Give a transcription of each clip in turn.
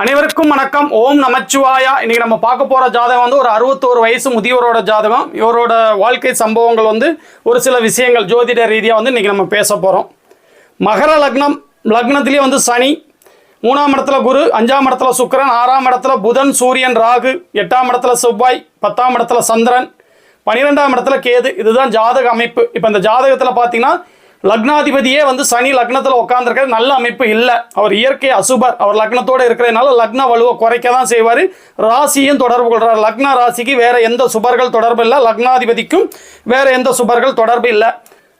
அனைவருக்கும் வணக்கம். ஓம் நமச்சிவாயா. இன்னைக்கு நம்ம பார்க்க போகிற ஜாதகம் வந்து ஒரு அறுபத்தோரு வயசு முதியவரோட ஜாதகம். இவரோட வாழ்க்கை சம்பவங்கள் வந்து ஒரு சில விஷயங்கள் ஜோதிட ரீதியாக வந்து இன்றைக்கி நம்ம பேச போகிறோம் மகர லக்னம் லக்னத்திலே வந்து சனி மூணாம் இடத்துல குரு அஞ்சாம் இடத்துல சுக்கரன் ஆறாம் இடத்துல புதன் சூரியன் ராகு எட்டாம் இடத்துல செவ்வாய் பத்தாம் இடத்துல சந்திரன் பன்னிரெண்டாம் இடத்துல கேது. இதுதான் ஜாதக அமைப்பு. இப்போ இந்த ஜாதகத்தில் பார்த்தீங்கன்னா லக்னாதிபதியே வந்து சனி லக்னத்தில் உட்காந்துருக்காரு நல்ல அமைப்பு இல்லை. அவர் இயற்கை அசுபர். அவர் லக்னத்தோடு இருக்கிறதுனால லக்ன வலுவை குறைக்க தான் செய்வார். ராசியும் தொடர்பு கொள்கிறார் லக்ன ராசிக்கு வேறு எந்த சுபர்கள் தொடர்பு இல்லை. லக்னாதிபதிக்கும் வேறு எந்த சுபர்கள் தொடர்பு இல்லை.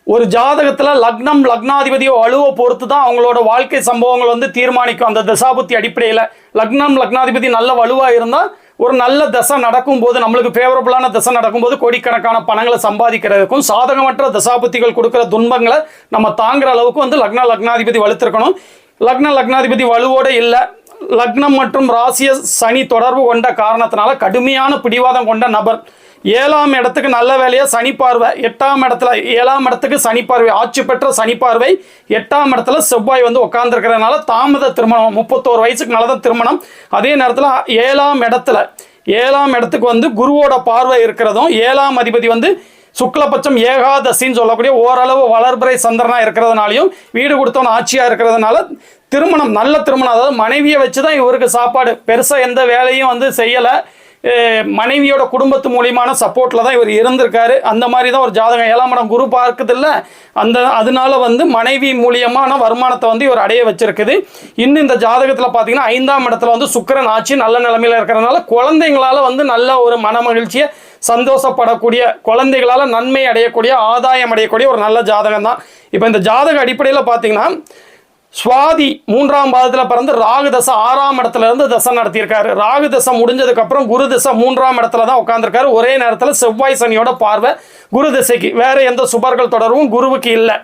ஒரு ஜாதகத்தில் லக்னம் லக்னாதிபதியோ வலுவை பொறுத்து தான் அவங்களோட வாழ்க்கை சம்பவங்கள் வந்து தீர்மானிக்கும். அந்த தசாபுத்தி அடிப்படையில் லக்னம் லக்னாதிபதி நல்ல வலுவாக இருந்தால் ஒரு நல்ல தசை நடக்கும்போது நம்மளுக்கு ஃபேவரபுளான தசை நடக்கும்போது கோடிக்கணக்கான பணங்களை சம்பாதிக்கிறதுக்கும் சாதகமற்ற தசாபுத்திகள் கொடுக்குற துன்பங்களை நம்ம தாங்குற அளவுக்கு வந்து லக்ன லக்னாதிபதி வலுத்திருக்கணும். லக்ன லக்னாதிபதி வலுவோட இல்லை லக்னம் மற்றும் ராசிய சனி தொடர்பு கொண்ட காரணத்தினால கடுமையான பிடிவாதம் கொண்ட நபர். ஏழாம் இடத்துக்கு நல்ல வேலையாக சனி பார்வை. எட்டாம் இடத்துல ஏழாம் இடத்துக்கு சனி பார்வை. ஆட்சி பெற்ற சனி பார்வை. எட்டாம் இடத்துல செவ்வாய் வந்து உட்காந்துருக்கிறதுனால தாமத திருமணம் முப்பத்தோரு வயசுக்கு நல்லதான் திருமணம். அதே நேரத்தில் ஏழாம் இடத்துல ஏழாம் இடத்துக்கு வந்து குருவோட பார்வை இருக்கிறதும் ஏழாம் அதிபதி வந்து சுக்லபட்சம் ஏகாதசின்னு சொல்லக்கூடிய ஓரளவு வளர்பிறை சந்திரனாக இருக்கிறதுனாலையும் வீடு கொடுத்தவன் ஆட்சியாக இருக்கிறதுனால திருமணம் நல்ல திருமணம். அதாவது மனைவியை வச்சு தான் இவருக்கு சாப்பாடு. பெருசாக எந்த வேலையும் வந்து செய்யலை. மனைவியோட குடும்பத்து மூலியமான சப்போர்ட்டில் தான் இவர் இருந்திருக்காரு. அந்த மாதிரி தான் ஒரு ஜாதகம். ஏழாம் இடம் குரு பார்க்குதில்ல அந்த அதனால வந்து மனைவி மூலியமான வருமானத்தை வந்து இவர் அடைய வச்சிருக்குது. இன்னும் இந்த ஜாதகத்தில் பார்த்தீங்கன்னா ஐந்தாம் இடத்துல வந்து சுக்கிரன் ஆட்சி நல்ல நிலைமையில் இருக்கிறதுனால குழந்தைங்களால வந்து நல்ல ஒரு மன மகிழ்ச்சியை சந்தோஷப்படக்கூடிய குழந்தைகளால் நன்மை அடையக்கூடிய ஆதாயம் அடையக்கூடிய ஒரு நல்ல ஜாதகம் தான் இப்போ இந்த ஜாதக அடிப்படையில் பார்த்தீங்கன்னா சுவாதி மூன்றாம் பாதத்தில் பிறந்து ராகு தசை ஆறாம் இடத்துல இருந்து தசை நடத்தியிருக்காரு. ராகு தசை முடிஞ்சதுக்கு அப்புறம் குரு தசை மூன்றாம் இடத்துல தான் உட்காந்துருக்காரு ஒரே நேரத்தில் செவ்வாய் சனியோட பார்வை குரு தசைக்கு வேற எந்த சுபர்கள் தொடர்பும் குருவுக்கு இல்லை.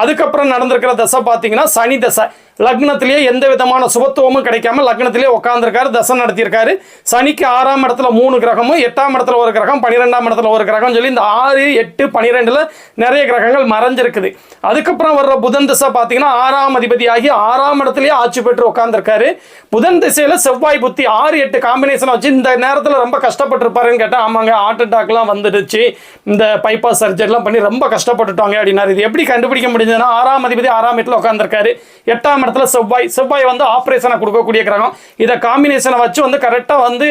அதுக்கப்புறம் நடந்திருக்கிற தசை பார்த்தீங்கன்னா சனி தசை. லக்னத்திலேயே எந்த விதமான சுபத்துவமும் கிடைக்காம லக்னத்திலேயே உட்காந்துருக்காரு தசை நடத்தியிருக்காரு. சனிக்கு ஆறாம் இடத்துல மூணு கிரகமும் எட்டாம் இடத்துல ஒரு கிரகம் பன்னிரெண்டாம் இடத்துல ஒரு கிரகம் சொல்லி இந்த ஆறு எட்டு பன்னிரெண்டில் நிறைய கிரகங்கள் மறைஞ்சிருக்குது. அதுக்கப்புறம் வர்ற புதன் திசை பார்த்தீங்கன்னா ஆறாம் அதிபதி ஆகி ஆறாம் இடத்துலயே ஆட்சி பெற்று உட்காந்துருக்காரு புதன் திசையில் செவ்வாய் புத்தி ஆறு எட்டு காம்பினேஷன் வச்சு இந்த நேரத்தில் ரொம்ப கஷ்டப்பட்டிருப்பாருன்னு கேட்டால் ஆமாங்க ஹார்ட் அட்டாக்லாம் வந்துடுச்சு. இந்த பைபாஸ் சர்ஜரிலாம் பண்ணி ரொம்ப கஷ்டப்பட்டுட்டாங்க அப்படின்னாரு. இது எப்படி கண்டுபிடிக்க முடிஞ்சதுன்னா ஆறாம் அதிபதி ஆறாம் இடத்துல உட்காந்துருக்காரு எட்டாம் இடத்துல செவ்வாய் செவ்வாய் வந்து ஆப்ரேஷனை கொடுக்கக்கூடிய கிரகம். இதை காம்பினேஷனை வச்சு வந்து கரெக்டாக வந்து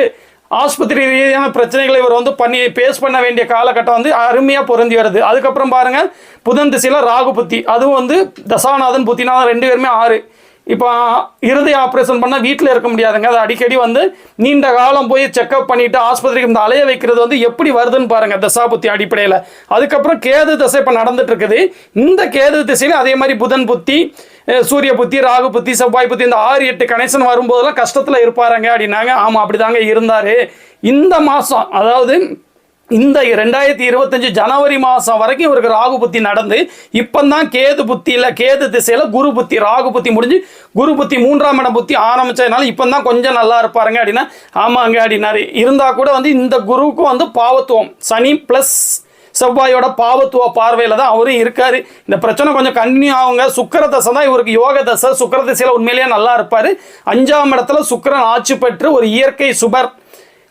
ஆஸ்பத்திரி ரீதியான பிரச்சனைகளை இவர் வந்து பண்ணி பேஸ் பண்ண வேண்டிய காலகட்டம் வந்து அருமையாக பொருந்தி வருது. அதுக்கப்புறம் பாருங்கள் புதன் திசையில் ராகு புத்தி. அதுவும் வந்து தசாநாதன் புத்திநாதன் ரெண்டு பேருமே ஆறு. இப்போ இறுதி ஆப்ரேஷன் பண்ணால் வீட்டில் இருக்க முடியாதுங்க. அது அடிக்கடி வந்து நீண்ட காலம் போய் செக்அப் பண்ணிவிட்டு ஆஸ்பத்திரிக்கு இந்த அலைய வைக்கிறது வந்து எப்படி வருதுன்னு பாருங்கள் தசாபுத்தி அடிப்படையில். அதுக்கப்புறம் கேது தசை இப்போ நடந்துட்டுருக்குது இந்த கேது திசையில அதே மாதிரி புதன் புத்தி சூரிய புத்தி ராகு புத்தி செவ்வாய் புத்தி இந்த ஆறு எட்டு கனெக்ஷன் வரும்போதெல்லாம் கஷ்டத்தில் இருப்பாருங்க அப்படின்னாங்க. ஆமாம் அப்படிதாங்க இருந்தார். இந்த மாதம் அதாவது இந்த ரெண்டாயிரத்தி இருபத்தஞ்சு ஜனவரி மாதம் வரைக்கும் இவருக்கு ராகு புத்தி நடந்து இப்போ தான் கேது புத்தியில் கேது திசையில் குரு புத்தி ராகு புத்தி முடிஞ்சு குரு புத்தி மூன்றாம் இடம் புத்தி ஆரம்பித்ததுனால இப்போ தான் கொஞ்சம் நல்லா இருப்பாருங்க அப்படின்னா ஆமாங்க அப்படின்னாரு. இருந்தால் கூட வந்து இந்த குருவுக்கும் வந்து பாவத்துவம் சனி ப்ளஸ் செவ்வாயோட பாவத்துவ பார்வையில் தான் அவரும் இருக்கார். இந்த பிரச்சனை கொஞ்சம் கண்டினியூ ஆகுங்க. சுக்கர தசை தான் இவருக்கு யோக தசை. சுக்கர திசையில் உண்மையிலேயே நல்லா இருப்பார். அஞ்சாம் இடத்துல சுக்கரன் ஆட்சி பெற்று ஒரு இயற்கை சுபர்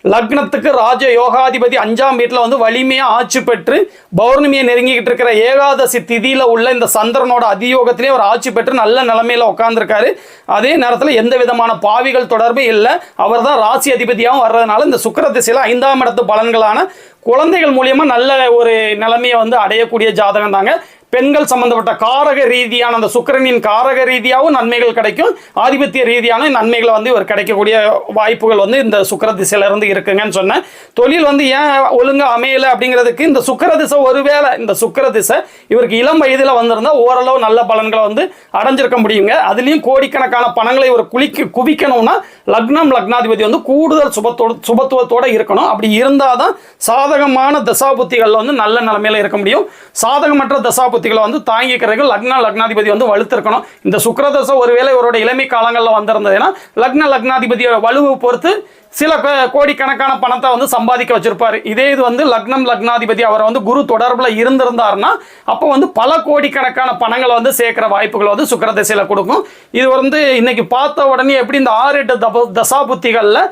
லக்னத்துக்கு ராஜ யோகாதிபதி அஞ்சாம் வீட்டில் வந்து வலிமையாக ஆட்சி பெற்று பௌர்ணமியை நெருங்கிக்கிட்டு இருக்கிற ஏகாதசி திதியில் உள்ள இந்த சந்திரனோட அதியோகத்திலே அவர் ஆட்சி பெற்று நல்ல நிலைமையில் உட்காந்துருக்காரு அதே நேரத்தில் எந்த விதமான பாவிகள் தொடர்பு இல்லை. அவர் தான் ராசி அதிபதியாகவும் வர்றதுனால இந்த சுக்கர திசையில் ஐந்தாம் இடத்து பலன்களான குழந்தைகள் மூலியமாக நல்ல ஒரு நிலைமையை வந்து அடையக்கூடிய ஜாதகம் தாங்க பெண்கள் சம்பந்தப்பட்ட காரக ரீதியான அந்த சுக்கிரனின் காரக ரீதியாகவும் நன்மைகள் கிடைக்கும். ஆதிபத்திய ரீதியான நன்மைகளை வந்து இவர் கிடைக்கக்கூடிய வாய்ப்புகள் வந்து இந்த சுக்கர திசையிலிருந்து இருக்குங்கன்னு சொன்னேன். தொழில் வந்து ஏன் ஒழுங்காக அமையலை அப்படிங்கிறதுக்கு இந்த சுக்கர திசை ஒருவேளை இந்த சுக்கர திசை இவருக்கு இளம் வயதில் வந்திருந்தா ஓரளவு நல்ல பலன்களை வந்து அடைஞ்சிருக்க முடியுங்க. அதுலேயும் கோடிக்கணக்கான பணங்களை இவர் குளிக்க குவிக்கணும்னா லக்னம் லக்னாதிபதி வந்து கூடுதல் சுபத்தோட சுபத்துவத்தோடு இருக்கணும். அப்படி இருந்தால் தான் சாதகமான தசாபுத்திகளில் வந்து நல்ல நிலைமையில இருக்க முடியும். சாதகமற்ற தசாபுத்திகளை வந்து தாங்கிக்கிறதுக்கு லக்ன லக்னாதிபதி வந்து வலுத்திருக்கணும். இந்த சுக்கரதசை ஒருவேளை இவரோட இளமை காலங்களில் வந்திருந்ததுன்னா லக்ன லக்னாதிபதியோட வலுவை பொறுத்து சில கோடிக்கணக்கான பணத்தை வந்து சம்பாதிக்க வச்சிருப்பாரு. இதே இது வந்து லக்னம் லக்னாதிபதி அவர் வந்து குரு தொடர்பில் இருந்திருந்தாருன்னா அப்போ வந்து பல கோடிக்கணக்கான பணங்களை வந்து சேர்க்குற வாய்ப்புகள் வந்து சுக்கிர திசையில் கொடுக்கும். இது வந்து இன்னைக்கு பார்த்த உடனே எப்படி இந்த ஆறு எட்டு தப தசாபுத்திகளில்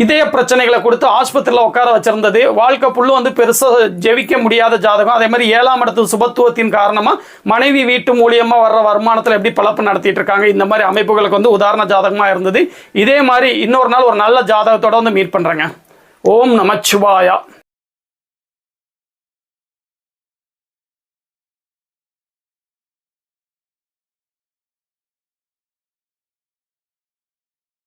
இதய பிரச்சனைகளை கொடுத்து ஆஸ்பத்திரியில் உட்கார வச்சிருந்தது. வாழ்க்கை புல்லு வந்து பெருசாக ஜெயிக்க முடியாத ஜாதகம். அதே மாதிரி ஏழாம் இடத்து சுபத்துவத்தின் காரணமாக மனைவி வீட்டு மூலியமாக வர்ற வருமானத்தில் எப்படி பழப்பு நடத்திட்டு இருக்காங்க. இந்த மாதிரி அமைப்புகளுக்கு வந்து உதாரண ஜாதகமாக இருந்தது. இதே மாதிரி இன்னொரு நாள் ஒரு நல்ல ஜாதகத்தோட வந்து மீட் பண்ணுறேங்க ஓம் நமச்சிவாயா.